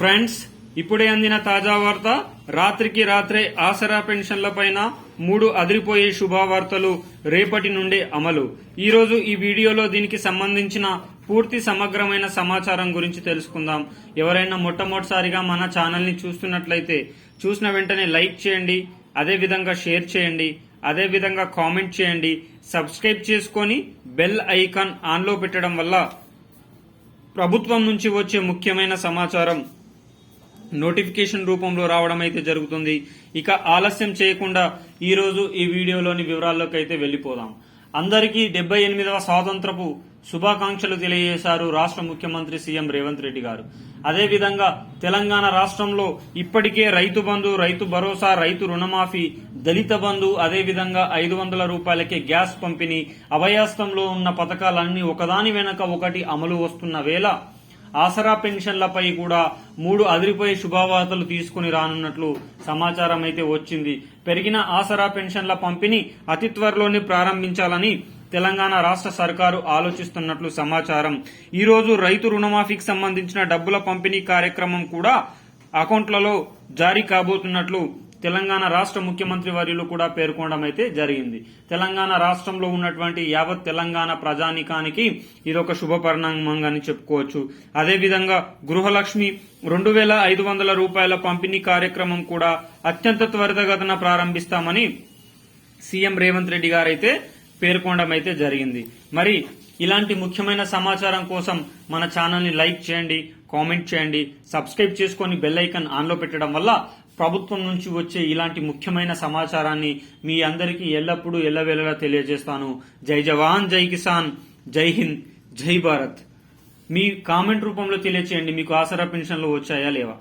Friends ఇప్పుడే అందిన తాజా వార్త రాత్రికి రాత్రే ఆసరా పెన్షన్ల పైన మూడు అదిరిపోయే శుభవార్తలు రేపటి నుండే అమలు. ఈ రోజు ఈ వీడియోలో దీనికి సంబంధించిన పూర్తి సమగ్రమైన సమాచారం గురించి తెలుసుకుందాం. ఎవరైనా మొట్టమొదటిసారిగా మన ఛానల్ని చూస్తున్నట్లయితే చూసిన వెంటనే లైక్ చేయండి అదే విధంగా షేర్ చేయండి అదే విధంగా కామెంట్ చేయండి సబ్స్క్రైబ్ చేసుకొని బెల్ ఐకాన్ ఆన్లో పెట్టడం వల్ల ప్రభుత్వం నుంచి వచ్చే ముఖ్యమైన సమాచారం నోటిఫికేషన్ రూపంలో రావడం అయితే జరుగుతుంది. ఇక ఆలస్యం చేయకుండా ఈ రోజు ఈ వీడియోలోని వివరాల్లోకి అయితే వెళ్ళిపోదాం. అందరికీ డెబ్బై ఎనిమిదవ స్వాతంత్రపు శుభాకాంక్షలు తెలియజేశారు రాష్ట్ర ముఖ్యమంత్రి సీఎం రేవంత్ రెడ్డి గారు. అదేవిధంగా తెలంగాణ రాష్ట్రంలో ఇప్పటికే రైతు బంధు రైతు భరోసా రైతు రుణమాఫీ దళిత బంధు అదేవిధంగా ఐదు వందల రూపాయలకే గ్యాస్ పంపిణీ అభయాస్తంలో ఉన్న పథకాలన్నీ ఒకదాని వెనక ఒకటి అమలు వస్తున్న వేళ ఆసరా పెన్షన్లపై కూడా మూడు అదిరిపోయే శుభవార్తలు తీసుకుని రానున్నట్లు సమాచారం అయితే వచ్చింది. పెరిగిన ఆసరా పెన్షన్ల పంపిణీ అతి త్వరలోనే ప్రారంభించాలని తెలంగాణ రాష్ట్ర సర్కారు ఆలోచిస్తున్నట్లు సమాచారం. ఈ రోజు రైతు రుణమాఫీకి సంబంధించిన డబ్బుల పంపిణీ కార్యక్రమం కూడా అకౌంట్లలో జారీ కాబోతున్నట్లు తెలంగాణ రాష్ట్ర ముఖ్యమంత్రి వర్యులు కూడా పేర్కొనడం అయితే జరిగింది. తెలంగాణ రాష్ట్రంలో ఉన్నటువంటి యావత్ తెలంగాణ ప్రజానికానికి ఇదొక శుభ పరిణామంగా అని చెప్పుకోవచ్చు. అదేవిధంగా గృహలక్ష్మి రెండు వేల ఐదు వందల రూపాయల పంపిణీ కార్యక్రమం కూడా అత్యంత త్వరితగతన ప్రారంభిస్తామని సీఎం రేవంత్ రెడ్డి గారైతే పేర్కొనడం అయితే జరిగింది. మరి ఇలాంటి ముఖ్యమైన సమాచారం కోసం మన ఛానల్ని లైక్ చేయండి కామెంట్ చేయండి సబ్స్క్రైబ్ చేసుకొని బెల్ ఐకాన్ ఆన్లో పెట్టడం వల్ల ప్రభుత్వం నుంచి వచ్చే ఇలాంటి ముఖ్యమైన సమాచారాన్ని మీ అందరికీ ఎల్లప్పుడూ ఎల్లవేళలా తెలియజేస్తాను. జై జవాన్ జై కిసాన్ జై హింద్ జై భారత్. మీ కామెంట్ రూపంలో తెలియచేయండి. మీకు ఆసరా పెన్షన్లు వచ్చాయా లేవా?